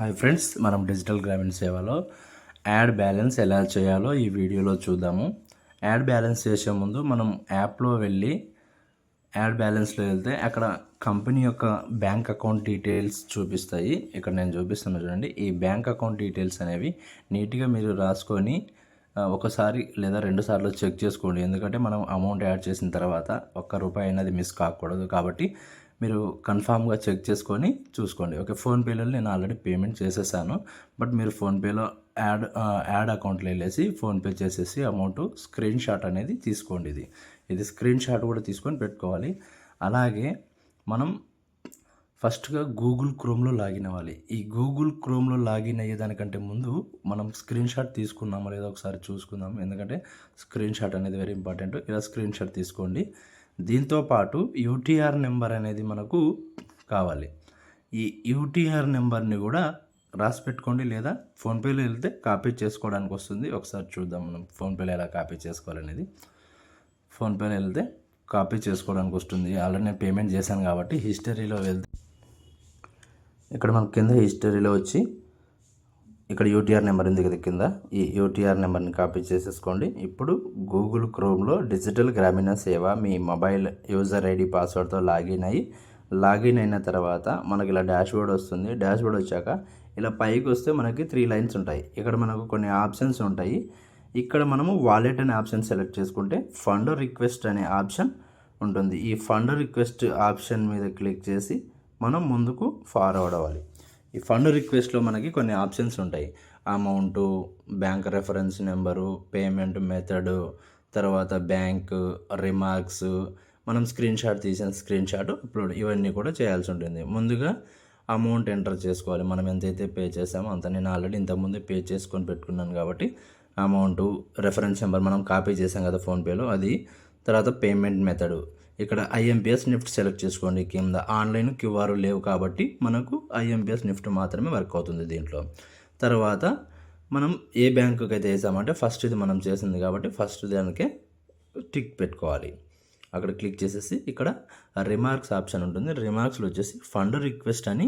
Hi friends మనం digital గ్రామీణ సేవలో యాడ్ బ్యాలెన్స్ ఎలా చేయాలో ఈ వీడియోలో చూద్దాము. యాడ్ బ్యాలెన్స్ చేసే ముందు మనం యాప్లో వెళ్ళి యాడ్ బ్యాలెన్స్లో వెళ్తే అక్కడ కంపెనీ యొక్క బ్యాంక్ అకౌంట్ డీటెయిల్స్ చూపిస్తాయి. ఇక్కడ నేను చూపిస్తున్నా చూడండి. ఈ బ్యాంక్ అకౌంట్ డీటెయిల్స్ అనేవి నీట్గా మీరు రాసుకొని ఒకసారి లేదా రెండు సార్లు చెక్ చేసుకోండి. ఎందుకంటే మనం అమౌంట్ యాడ్ చేసిన తర్వాత ఒక్క రూపాయి అనేది మిస్ కాకూడదు. కాబట్టి మీరు కన్ఫామ్గా చెక్ చేసుకొని చూసుకోండి. ఓకే ఫోన్పేలో నేను ఆల్రెడీ పేమెంట్ చేసేసాను. బట్ మీరు ఫోన్పేలో యాడ్ యాడ్ అకౌంట్లో వెళ్ళేసి ఫోన్పే చేసేసి అమౌంట్ స్క్రీన్ షాట్ అనేది తీసుకోండి ఇది. ఇది స్క్రీన్ షాట్ కూడా తీసుకొని పెట్టుకోవాలి. అలాగే మనం ఫస్ట్గా గూగుల్ క్రోమ్లో లాగిన్ అవ్వాలి. ఈ గూగుల్ క్రోమ్లో లాగిన్ అయ్యేదానికంటే ముందు మనం స్క్రీన్ షాట్ తీసుకున్నామో లేదో ఒకసారి చూసుకుందాం. ఎందుకంటే స్క్రీన్ షాట్ అనేది వెరీ ఇంపార్టెంట్. ఇలా స్క్రీన్ షాట్ తీసుకోండి. దీంతో పాటు యూటీఆర్ నెంబర్ అనేది మనకు కావాలి. ఈ యూటీఆర్ నెంబర్ని కూడా రాసి పెట్టుకోండి లేదా ఫోన్పేలో వెళ్తే కాపీ చేసుకోవడానికి వస్తుంది. ఒకసారి చూద్దాం మనం ఫోన్పేలో ఎలా కాపీ చేసుకోవాలనేది. ఫోన్పేలో వెళ్తే కాపీ చేసుకోవడానికి వస్తుంది. ఆల్రెడీ నేను పేమెంట్ చేశాను కాబట్టి హిస్టరీలో వెళ్తే ఇక్కడ మనం కింద హిస్టరీలో వచ్చి ఇక్కడ యూటీఆర్ నెంబర్ ఉంది కదా కింద. ఈ యూటీఆర్ నెంబర్ని కాపీ చేసేసుకోండి. ఇప్పుడు గూగుల్ క్రోమ్లో డిజిటల్ గ్రామీణ సేవ మీ మొబైల్ యూజర్ ఐడి పాస్వర్డ్తో లాగిన్ అయ్యి లాగిన్ అయిన తర్వాత మనకి ఇలా డాష్బోర్డ్ వస్తుంది. డాష్ బోర్డ్ వచ్చాక ఇలా పైకి వస్తే మనకి త్రీ లైన్స్ ఉంటాయి. ఇక్కడ మనకు కొన్ని ఆప్షన్స్ ఉంటాయి. ఇక్కడ మనము వాలెట్ అనే ఆప్షన్ సెలెక్ట్ చేసుకుంటే ఫండ్ రిక్వెస్ట్ అనే ఆప్షన్ ఉంటుంది. ఈ ఫండ్ రిక్వెస్ట్ ఆప్షన్ మీద క్లిక్ చేసి మనం ముందుకు ఫార్వర్డ్ అవ్వాలి. ఈ ఫండ్ రిక్వెస్ట్లో మనకి కొన్ని ఆప్షన్స్ ఉంటాయి. Amount bank reference number payment method తర్వాత బ్యాంక్ రిమార్క్స్. మనం స్క్రీన్ షాట్ తీసిన స్క్రీన్ షాట్ అప్లోడ్ ఇవన్నీ కూడా చేయాల్సి ఉంటుంది. ముందుగా అమౌంట్ ఎంటర్ చేసుకోవాలి. మనం ఎంతైతే పే చేసామో అంత. నేను ఆల్రెడీ ఇంతకుముందు పే చేసుకొని పెట్టుకున్నాను కాబట్టి అమౌంట్ రెఫరెన్స్ నెంబర్ మనం కాపీ చేసాం కదా ఫోన్పేలో అది తర్వాత పేమెంట్ మెథడు. ఇక్కడ ఐఎంపిఎస్ నిఫ్ట్ సెలెక్ట్ చేసుకోండి. కింద ఆన్లైన్ క్యూఆర్ లేవు కాబట్టి మనకు ఐఎంపిఎస్ నిఫ్ట్ మాత్రమే వర్క్ అవుతుంది దీంట్లో. తర్వాత మనం ఏ బ్యాంకుకి అయితే వేసామంటే ఫస్ట్ ఇది మనం చేసింది కాబట్టి ఫస్ట్ దానికే టిక్ పెట్టుకోవాలి. అక్కడ క్లిక్ చేసేసి ఇక్కడ రిమార్క్స్ ఆప్షన్ ఉంటుంది. రిమార్క్స్లో వచ్చేసి ఫండ్ రిక్వెస్ట్ అని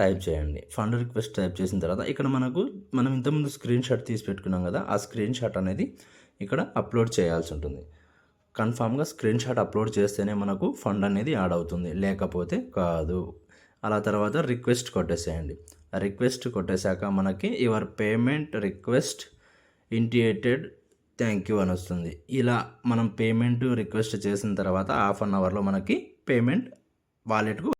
టైప్ చేయండి. ఫండ్ రిక్వెస్ట్ టైప్ చేసిన తర్వాత ఇక్కడ మనకు మనం ఇంతకుముందు స్క్రీన్ షాట్ తీసి పెట్టుకున్నాం కదా ఆ స్క్రీన్ షాట్ అనేది ఇక్కడ అప్లోడ్ చేయాల్సి ఉంటుంది. కన్ఫామ్గా స్క్రీన్ షాట్ అప్లోడ్ చేస్తేనే మనకు ఫండ్ అనేది యాడ్ అవుతుంది. లేకపోతే కాదు. అలా తర్వాత రిక్వెస్ట్ కొట్టేసేయండి. రిక్వెస్ట్ కొట్టేశాక మనకి your payment request initiated thank you అని వస్తుంది. ఇలా మనం పేమెంట్ రిక్వెస్ట్ చేసిన తర్వాత హాఫ్ అన్ అవర్లో మనకి పేమెంట్ వాలెట్కు